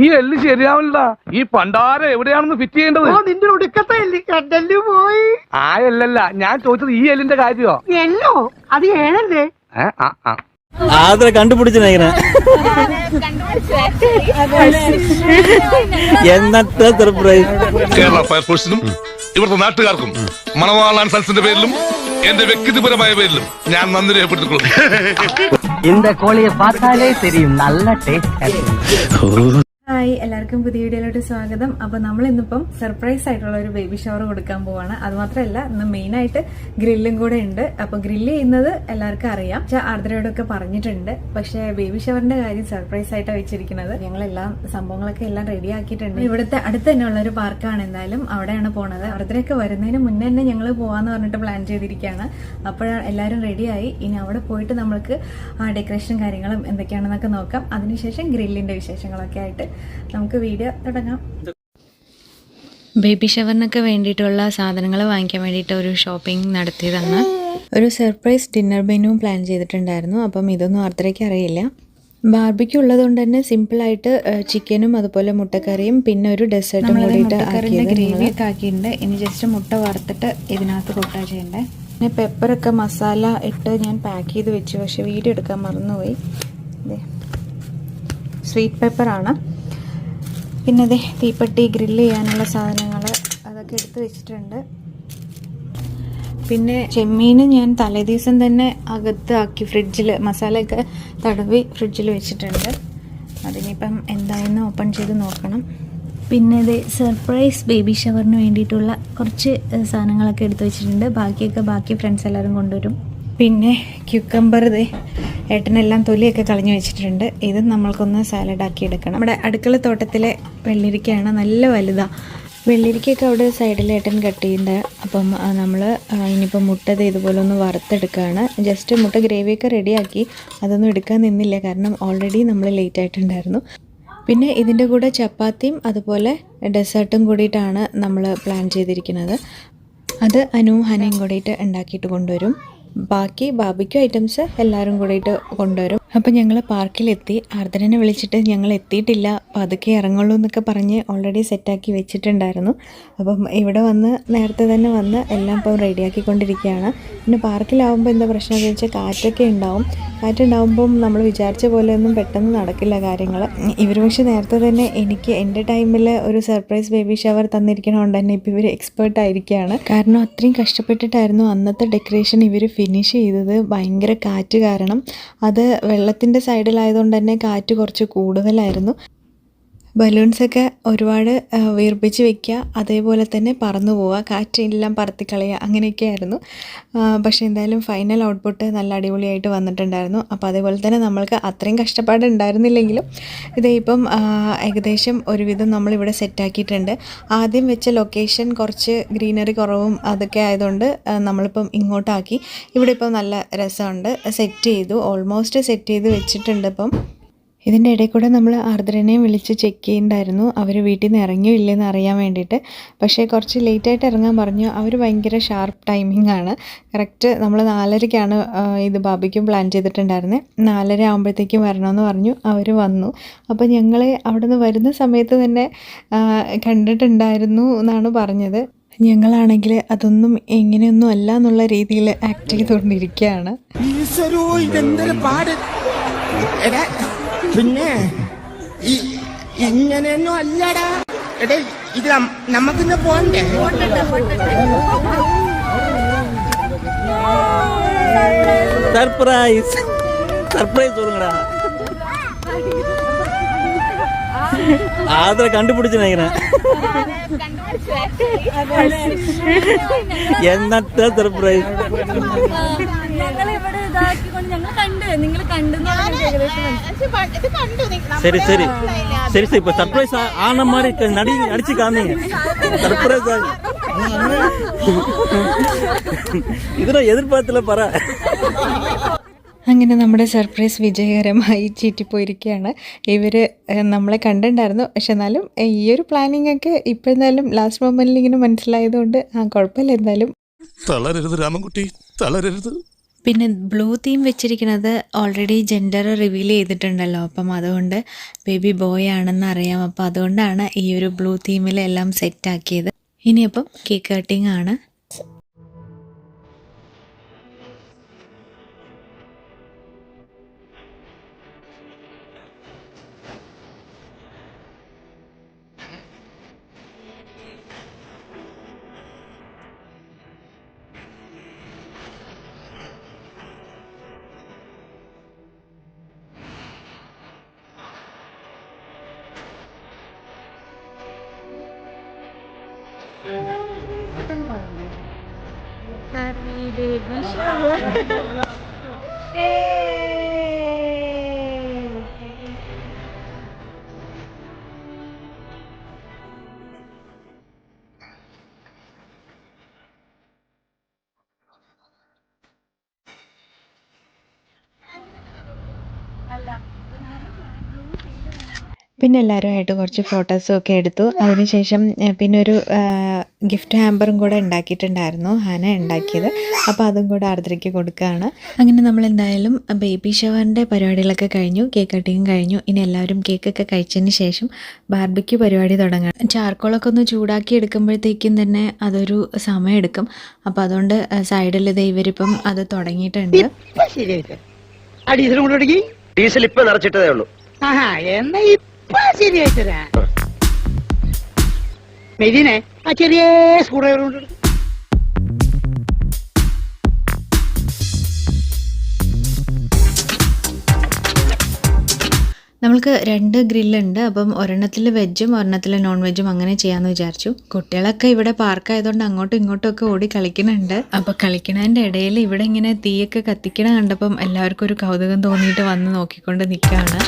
ഈ എല്ല് ശരിയാവില്ല ഈ പണ്ടാരം എവിടെയാണെന്ന് ഫിറ്റ് ചെയ്യേണ്ടത് ഓ നിന്റെ ഒടുക്കത്തെ എല്ലി കണ്ടല്ലു പോയി ആ എല്ലല്ല ഞാൻ ചോദിച്ചത് ഈ എല്ലിന്റെ കാര്യോ എല്ലോ അത് ഏഴല്ലേ ഏ ആ ആ ആദ്ര കണ്ടുപിടിച്ചു ഇങ്ങനെ എന്നത്തെ സർപ്രൈസ് കേരള ഫയർഫോഴ്സിനും ഇവിടുത്തെ നാട്ടുകാർക്കും മണവാളാൻ സൽസിന്റെ പേരിലും എന്റെ വ്യക്തിപരമായ പേരിലും ഞാൻ നന്ദി രേഖപ്പെടുത്തിക്കൊള്ളുന്നു இந்த கோழியை பார்த்தாலே தெரியும் நல்ல டேஸ்ட் ഹായ് എല്ലാവർക്കും പുതിയ വീഡിയോയിലോട്ട് സ്വാഗതം. അപ്പോൾ നമ്മൾ ഇന്നിപ്പം സർപ്രൈസ് ആയിട്ടുള്ള ഒരു ബേബി ഷവർ കൊടുക്കാൻ പോവാണ്. അത് മാത്രമല്ല ഇന്ന് മെയിനായിട്ട് ഗ്രില്ലും കൂടെ ഉണ്ട്. അപ്പോൾ ഗ്രില്ല് ചെയ്യുന്നത് എല്ലാവർക്കും അറിയാം. പക്ഷേ ആർദ്രയോടൊക്കെ പറഞ്ഞിട്ടുണ്ട്. പക്ഷേ ബേബി ഷവറിന്റെ കാര്യം സർപ്രൈസ് ആയിട്ടാണ് വെച്ചിരിക്കുന്നത്. ഞങ്ങളെല്ലാം സംഭവങ്ങളൊക്കെ എല്ലാം റെഡി ആക്കിയിട്ടുണ്ട്. ഇവിടുത്തെ അടുത്ത് തന്നെ ഉള്ള ഒരു പാർക്കാണ് എന്തായാലും അവിടെയാണ് പോണത്. ആർദ്രയൊക്കെ വരുന്നതിന് മുന്നേ തന്നെ ഞങ്ങൾ പോവാന്ന് പറഞ്ഞിട്ട് പ്ലാൻ ചെയ്തിരിക്കുകയാണ് അപ്പോഴാണ് എല്ലാവരും റെഡിയായി ഇനി അവിടെ പോയിട്ട് നമ്മൾക്ക് ഡെക്കറേഷൻ കാര്യങ്ങളും എന്തൊക്കെയാണെന്നൊക്കെ നോക്കാം. അതിനുശേഷം ഗ്രില്ലിന്റെ വിശേഷങ്ങളൊക്കെ ആയിട്ട് നമുക്ക് വീഡിയോ തുടങ്ങാം. ബേബി ഷവറിനൊക്കെ വേണ്ടിയിട്ടുള്ള സാധനങ്ങൾ വാങ്ങിക്കാൻ വേണ്ടിയിട്ട് ഒരു ഷോപ്പിംഗ് നടത്തിയതാണ്. ഒരു സർപ്രൈസ് ഡിന്നർ മെനുവും പ്ലാൻ ചെയ്തിട്ടുണ്ടായിരുന്നു. അപ്പം ഇതൊന്നും ആർദ്രയ്ക്ക് അറിയില്ല. ബാർബിക്ക് ഉള്ളതുകൊണ്ട് തന്നെ സിമ്പിളായിട്ട് ചിക്കനും അതുപോലെ മുട്ടക്കറിയും പിന്നെ ഒരു ഡെസേർട്ടും കൂടിയിട്ട് ഗ്രേവി ഒക്കെ ആക്കിയിട്ടുണ്ട് ഇനി ജസ്റ്റ് മുട്ട വറുത്തിട്ട് ഇതിനകത്ത് കൊട്ടാ ചെയ്യണ്ടേ. പിന്നെ പെപ്പറൊക്കെ മസാല ഇട്ട് ഞാൻ പാക്ക് ചെയ്ത് വെച്ചു. പക്ഷേ വീഡിയോ എടുക്കാൻ മറന്നുപോയി. ദേ. സ്വീറ്റ് പെപ്പറാണ് പിന്നെ അതെ തീപ്പെട്ടി ഗ്രില്ല് ചെയ്യാനുള്ള സാധനങ്ങൾ അതൊക്കെ എടുത്ത് വെച്ചിട്ടുണ്ട്. പിന്നെ ചെമ്മീൻ ഞാൻ തലേദിവസം തന്നെ അകത്ത് ആക്കി ഫ്രിഡ്ജിൽ മസാലയൊക്കെ തടവി ഫ്രിഡ്ജിൽ വെച്ചിട്ടുണ്ട്. അതിനിപ്പം എന്തായെന്ന് ഓപ്പൺ ചെയ്ത് നോക്കണം. പിന്നെ ഇത് സർപ്രൈസ് ബേബി ഷവറിന് വേണ്ടിയിട്ടുള്ള കുറച്ച് സാധനങ്ങളൊക്കെ എടുത്ത് വെച്ചിട്ടുണ്ട്. ബാക്കിയൊക്കെ ബാക്കി ഫ്രണ്ട്സ് എല്ലാവരും കൊണ്ടുവരും. പിന്നെ ക്യൂക്കമ്പർ ദേ ഏട്ടനെല്ലാം തൊലിയൊക്കെ കളഞ്ഞു വെച്ചിട്ടുണ്ട്. ഇത് നമ്മൾക്കൊന്ന് സാലഡ് ആക്കി എടുക്കണം. നമ്മുടെ അടുക്കള തോട്ടത്തിലെ വെള്ളിരിക്കയാണ് നല്ല വലുതാണ് വെള്ളിരിക്കൊക്കെ അവിടെ സൈഡിൽ ഏട്ടൻ കട്ട് ചെയ്യുന്നുണ്ട്. അപ്പം നമ്മൾ ഇനിയിപ്പോൾ മുട്ട ദേ ഇതുപോലെ ഒന്ന് വറുത്തെടുക്കുകയാണ് ജസ്റ്റ് മുട്ട ഗ്രേവിയൊക്കെ റെഡിയാക്കി അതൊന്നും എടുക്കാൻ നിന്നില്ല. കാരണം ഓൾറെഡി നമ്മൾ ലേറ്റ് ആയിട്ടുണ്ടായിരുന്നു. പിന്നെ ഇതിന്റെ കൂടെ ചപ്പാത്തിയും അതുപോലെ ഡെസേർട്ടും കൂടിയിട്ടാണ് നമ്മൾ പ്ലാൻ ചെയ്തിരിക്കുന്നത്. അത് അനുവും ഹനയും കൂടിയിട്ട് ഉണ്ടാക്കിയിട്ട് കൊണ്ടുവരും. ബാക്കി ബാബിക്യൂ ഐറ്റംസ് എല്ലാവരും കൂടിയിട്ട് കൊണ്ടുവരും. അപ്പം ഞങ്ങൾ പാർക്കിലെത്തി. ആർദ്രനെ വിളിച്ചിട്ട് ഞങ്ങൾ എത്തിയിട്ടില്ല. പതുക്കെ ഇറങ്ങുള്ളൂ എന്നൊക്കെ പറഞ്ഞ് ഓൾറെഡി സെറ്റാക്കി വെച്ചിട്ടുണ്ടായിരുന്നു. അപ്പം ഇവിടെ വന്ന് നേരത്തെ തന്നെ വന്ന് എല്ലാം ഇപ്പം റെഡിയാക്കിക്കൊണ്ടിരിക്കുകയാണ് പിന്നെ പാർക്കിലാവുമ്പോൾ എന്താ പ്രശ്നം എന്ന് വെച്ചാൽ കാറ്റൊക്കെ ഉണ്ടാവും. കാറ്റുണ്ടാവുമ്പം നമ്മൾ വിചാരിച്ച പോലെയൊന്നും പെട്ടെന്ന് നടക്കില്ല കാര്യങ്ങൾ ഇവർ പക്ഷേ നേരത്തെ തന്നെ എനിക്ക് എന്റെ ടൈമിൽ ഒരു സർപ്രൈസ് ബേബി ഷവർ തന്നിരിക്കണതുകൊണ്ട് തന്നെ ഇപ്പോൾ ഇവർ എക്സ്പേർട്ട് ആയിരിക്കുകയാണ്. കാരണം അത്രയും കഷ്ടപ്പെട്ടിട്ടായിരുന്നു അന്നത്തെ ഡെക്കറേഷൻ ഇവർ ഫിനിഷ് ചെയ്തത്. ഭയങ്കര കാറ്റ് കാരണം. അത് വെള്ളത്തിന്റെ സൈഡിലായതുകൊണ്ട് തന്നെ കാറ്റ് കുറച്ച് കൂടുതലായിരുന്നു. ബലൂൺസൊക്കെ ഒരുപാട് വീർപ്പിച്ച് വെക്കുക അതേപോലെ തന്നെ പറന്നു പോവുക കാറ്റെല്ലാം പറത്തിക്കളയുക അങ്ങനെയൊക്കെയായിരുന്നു. ആയിരുന്നു പക്ഷേ എന്തായാലും ഫൈനൽ ഔട്ട്പുട്ട് നല്ല അടിപൊളിയായിട്ട് വന്നിട്ടുണ്ടായിരുന്നു. അപ്പോൾ അതേപോലെ തന്നെ നമ്മൾക്ക് അത്രയും കഷ്ടപ്പാട് ഉണ്ടായിരുന്നില്ലെങ്കിലും ഇതേ ഇപ്പം ഏകദേശം ഒരുവിധം നമ്മളിവിടെ സെറ്റാക്കിയിട്ടുണ്ട് ആദ്യം വെച്ച ലൊക്കേഷൻ കുറച്ച് ഗ്രീനറി കുറവും അതൊക്കെ ആയതുകൊണ്ട് നമ്മളിപ്പം ഇങ്ങോട്ടാക്കി. ഇവിടെ ഇപ്പം നല്ല രസമുണ്ട്. സെറ്റ് ചെയ്തു ഓൾമോസ്റ്റ് സെറ്റ് ചെയ്ത് വെച്ചിട്ടുണ്ട് ഇപ്പം. ഇതിന്റെ ഇടയിൽ കൂടെ നമ്മൾ ആർദ്രനെയും വിളിച്ച് ചെക്ക് ചെയ്യുന്നുണ്ടായിരുന്നു അവർ വീട്ടിൽ നിന്ന് ഇറങ്ങിയോ ഇല്ലെന്ന് അറിയാൻ വേണ്ടിയിട്ട്. പക്ഷേ കുറച്ച് ലേറ്റായിട്ട് ഇറങ്ങാൻ പറഞ്ഞു. അവർ ഭയങ്കര ഷാർപ്പ് ടൈമിംഗ് ആണ്. കറക്റ്റ് നമ്മൾ നാലരയ്ക്കാണ് ഇത് ബാബിക്കും പ്ലാൻ ചെയ്തിട്ടുണ്ടായിരുന്നത് നാലര ആകുമ്പോഴത്തേക്കും വരണമെന്ന് പറഞ്ഞു. അവർ വന്നു. അപ്പോൾ ഞങ്ങൾ അവിടെ നിന്ന് വരുന്ന സമയത്ത് തന്നെ കണ്ടിട്ടുണ്ടായിരുന്നു എന്നാണ് പറഞ്ഞത്. ഞങ്ങളാണെങ്കിൽ അതൊന്നും എങ്ങനെയൊന്നും അല്ല എന്നുള്ള രീതിയിൽ ആക്ട് ചെയ്തുകൊണ്ടിരിക്കുകയാണ്. ഈശ്വരോ ഇതെന്തൊരു പാട് എടാ പിന്നെ ഈ ഇങ്ങനെയൊന്നും അല്ലടാ എടേ ഇത് നം- നമുക്കിന്ന് പോണ്ടേ സർപ്രൈസ് സർപ്രൈസ് சொல்லுங்கடா ആദ്ര കണ്ടുപിടിച്ചു ഇങ്ങനെ എന്നത്തെ സർപ്രൈസ് നിങ്ങൾ കണ്ടു சரி சரி சரி சரி இப்ப சர்ப்ரைஸ் ஆன மாதிரி க- நடி நடிச்சு காமிங்க சர்ப்ரைஸ் இதுல எதிர்பார்த்துல பர അങ്ങനെ നമ്മുടെ സർപ്രൈസ് വിജയകരമായി ചീറ്റിപ്പോയിരിക്കുകയാണ് ഇവർ നമ്മളെ കണ്ടിട്ടുണ്ടായിരുന്നു പക്ഷെ എന്നാലും ഏ, ഈ ഒരു പ്ലാനിങ് ഒക്കെ ഇപ്പം എന്തായാലും ലാസ്റ്റ് മൊമെൻറ്റിൽ ഇങ്ങനെ മനസ്സിലായതുകൊണ്ട് ആ കുഴപ്പമില്ല എന്തായാലും തളരരുത് രാമൻകുട്ടി തളരരുത് പിന്നെ ബ്ലൂ തീം വെച്ചിരിക്കുന്നത് ഓൾറെഡി ജെൻഡർ റിവീൽ ചെയ്തിട്ടുണ്ടല്ലോ. അപ്പം അതുകൊണ്ട് ബേബി ബോയ് ആണെന്ന് അറിയാം അപ്പം അതുകൊണ്ടാണ് ഈ ഒരു ബ്ലൂ തീമിൽ എല്ലാം സെറ്റാക്കിയത് ഇനിയപ്പം കേക്ക് കട്ടിംഗ് ആണ്. Happy day, Mashallah. hey! Allah. പിന്നെ എല്ലാവരുമായിട്ട് കുറച്ച് ഫോട്ടോസും ഒക്കെ എടുത്തു. അതിനുശേഷം പിന്നെ ഒരു ഗിഫ്റ്റ് ഹാമ്പറും കൂടെ ഉണ്ടാക്കിയിട്ടുണ്ടായിരുന്നു ഹാന ഉണ്ടാക്കിയത്. അപ്പോൾ അതും കൂടെ ആർദ്രയ്ക്ക് കൊടുക്കുകയാണ്. അങ്ങനെ നമ്മൾ എന്തായാലും ബേബി ഷവറിന്റെ പരിപാടികളൊക്കെ കഴിഞ്ഞു കേക്ക് കട്ടിങ് കഴിഞ്ഞു. ഇനി എല്ലാവരും കേക്കൊക്കെ കഴിച്ചതിന് ശേഷം ബാർബിക്യൂ പരിപാടി തുടങ്ങണം. ചാർക്കോളൊക്കെ ഒന്ന് ചൂടാക്കി എടുക്കുമ്പോഴത്തേക്കും തന്നെ അതൊരു സമയം എടുക്കും. അപ്പോൾ അതുകൊണ്ട് സൈഡിൽ ഇത് ഇവരിപ്പം അത് തുടങ്ങിയിട്ടുണ്ട്. ഡീസൽ ഇപ്പം നിറച്ചിട്ടതേ ഉള്ളൂ. ആഹാ എന്നാ ഇപ്പൊ ആ ചെറിയ സ്കൂൾ. നമ്മൾക്ക് രണ്ട് ഗ്രില്ലുണ്ട്. അപ്പം ഒരെണ്ണത്തിൽ വെജും ഒരെണ്ണത്തിൽ നോൺ വെജും അങ്ങനെ ചെയ്യാമെന്ന് വിചാരിച്ചു. കുട്ടികളൊക്കെ ഇവിടെ പാർക്കായതുകൊണ്ട് അങ്ങോട്ടും ഇങ്ങോട്ടും ഒക്കെ ഓടി കളിക്കുന്നുണ്ട്. അപ്പോൾ കളിക്കണതിന്റെ ഇടയിൽ ഇവിടെ ഇങ്ങനെ തീയൊക്കെ കത്തിക്കണ കണ്ടപ്പം എല്ലാവർക്കും ഒരു കൗതുകം തോന്നിയിട്ട് വന്ന് നോക്കിക്കൊണ്ട് നിൽക്കുകയാണ്.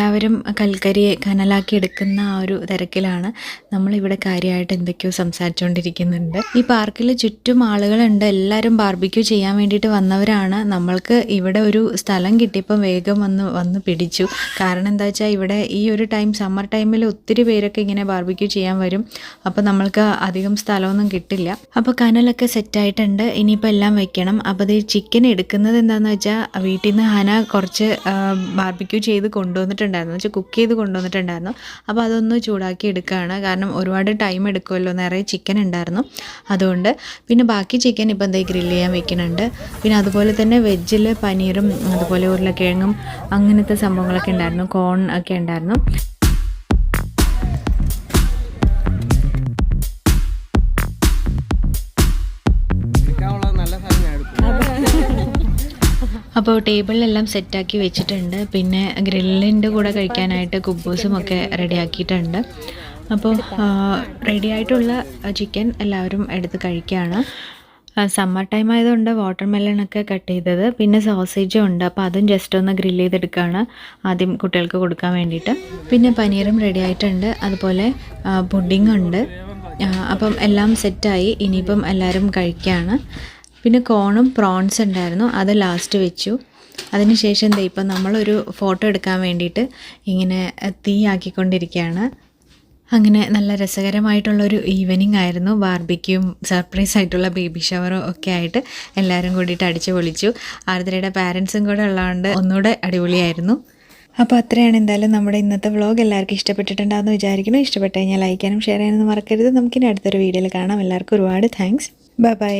എല്ലാവരും കൽക്കരിയെ കനലാക്കി എടുക്കുന്ന ആ ഒരു തിരക്കിലാണ് നമ്മളിവിടെ കാര്യമായിട്ട് എന്തൊക്കെയോ സംസാരിച്ചുകൊണ്ടിരിക്കുന്നുണ്ട് ഈ പാർക്കിൽ ചുറ്റും ആളുകളുണ്ട്. എല്ലാവരും ബാർബിക്യൂ ചെയ്യാൻ വേണ്ടിയിട്ട് വന്നവരാണ്. നമ്മൾക്ക് ഇവിടെ ഒരു സ്ഥലം കിട്ടിയപ്പം വേഗം വന്ന് വന്ന് പിടിച്ചു. കാരണം എന്താ വെച്ചാൽ ഇവിടെ ഈ ഒരു ടൈം സമ്മർ ടൈമിൽ ഒത്തിരി പേരൊക്കെ ഇങ്ങനെ ബാർബിക്യൂ ചെയ്യാൻ വരും. അപ്പോൾ നമ്മൾക്ക് അധികം സ്ഥലമൊന്നും കിട്ടില്ല. അപ്പോൾ കനലൊക്കെ സെറ്റായിട്ടുണ്ട് ഇനിയിപ്പോൾ എല്ലാം വെക്കണം. അപ്പോൾ ഈ ചിക്കൻ എടുക്കുന്നത് എന്താണെന്ന് വെച്ചാൽ വീട്ടിൽ നിന്ന് ഹന കുറച്ച് ബാർബിക്യൂ ചെയ്ത് കൊണ്ടുവന്നിട്ടുണ്ടായിരുന്നു വെച്ചാൽ കുക്ക് ചെയ്ത് കൊണ്ടുവന്നിട്ടുണ്ടായിരുന്നു. അപ്പോൾ അതൊന്ന് ചൂടാക്കി എടുക്കുകയാണ്. കാരണം ഒരുപാട് ടൈം എടുക്കുമല്ലോ. നിറയെ ചിക്കൻ ഉണ്ടായിരുന്നു. അതുകൊണ്ട് പിന്നെ ബാക്കി ചിക്കൻ ഇപ്പോൾ എന്താ ഗ്രില്ല് ചെയ്യാൻ വെക്കുന്നുണ്ട്. പിന്നെ അതുപോലെ തന്നെ വെജിൽ പനീറും അതുപോലെ ഉരുളക്കിഴങ്ങും അങ്ങനത്തെ സംഭവങ്ങളൊക്കെ ഉണ്ടായിരുന്നു. കോൺ ഒക്കെ ഉണ്ടായിരുന്നു. അപ്പോൾ ടേബിളിലെല്ലാം സെറ്റാക്കി വെച്ചിട്ടുണ്ട്. പിന്നെ ഗ്രില്ലിന്റെ കൂടെ കഴിക്കാനായിട്ട് കുബ്ബൂസും ഒക്കെ റെഡിയാക്കിയിട്ടുണ്ട്. അപ്പോൾ റെഡി ആയിട്ടുള്ള ചിക്കൻ എല്ലാവരും എടുത്ത് കഴിക്കുകയാണ്. സമ്മർ ടൈം ആയതുകൊണ്ട് വാട്ടർ മെലണൊക്കെ കട്ട് ചെയ്തത്. പിന്നെ സോസേജും ഉണ്ട്. അപ്പോൾ അതും ജസ്റ്റ് ഒന്ന് ഗ്രില്ല് ചെയ്തെടുക്കുകയാണ് ആദ്യം കുട്ടികൾക്ക് കൊടുക്കാൻ വേണ്ടിയിട്ട്. പിന്നെ പനീറും റെഡി ആയിട്ടുണ്ട് അതുപോലെ പുഡിംഗ് ഉണ്ട്. അപ്പം എല്ലാം സെറ്റായി. ഇനിയിപ്പം എല്ലാവരും കഴിക്കുകയാണ്. പിന്നെ കോണും പ്രോൺസ് ഉണ്ടായിരുന്നു അത് ലാസ്റ്റ് വെച്ചു. അതിനുശേഷം ദേ ഇപ്പം നമ്മളൊരു ഫോട്ടോ എടുക്കാൻ വേണ്ടിയിട്ട് ഇങ്ങനെ തീ ആക്കിക്കൊണ്ടിരിക്കുകയാണ്. അങ്ങനെ നല്ല രസകരമായിട്ടുള്ളൊരു ഈവനിങ് ആയിരുന്നു. ബാർബിക്കും സർപ്രൈസ് ആയിട്ടുള്ള ബേബി ഷവറും ഒക്കെ ആയിട്ട് എല്ലാവരും കൂടിയിട്ട് അടിച്ചു പൊളിച്ചു. ആർദ്രയുടെ പാരൻസും കൂടെ ഉള്ളതുകൊണ്ട് ഒന്നുകൂടെ അടിപൊളിയായിരുന്നു. അപ്പോൾ അത്രയാണ് എന്തായാലും നമ്മുടെ ഇന്നത്തെ വ്ളോഗ് എല്ലാവർക്കും ഇഷ്ടപ്പെട്ടിട്ടുണ്ടാകുമെന്ന് വിചാരിക്കുന്നു. ഇഷ്ടപ്പെട്ട് കഴിഞ്ഞാൽ ലൈക്കാനും ഷെയർ ചെയ്യാനൊന്നും മറക്കരുത്. നമുക്കിനി അടുത്തൊരു വീഡിയോയിൽ കാണാം. എല്ലാവർക്കും ഒരുപാട് താങ്ക്സ് ബൈ ബൈ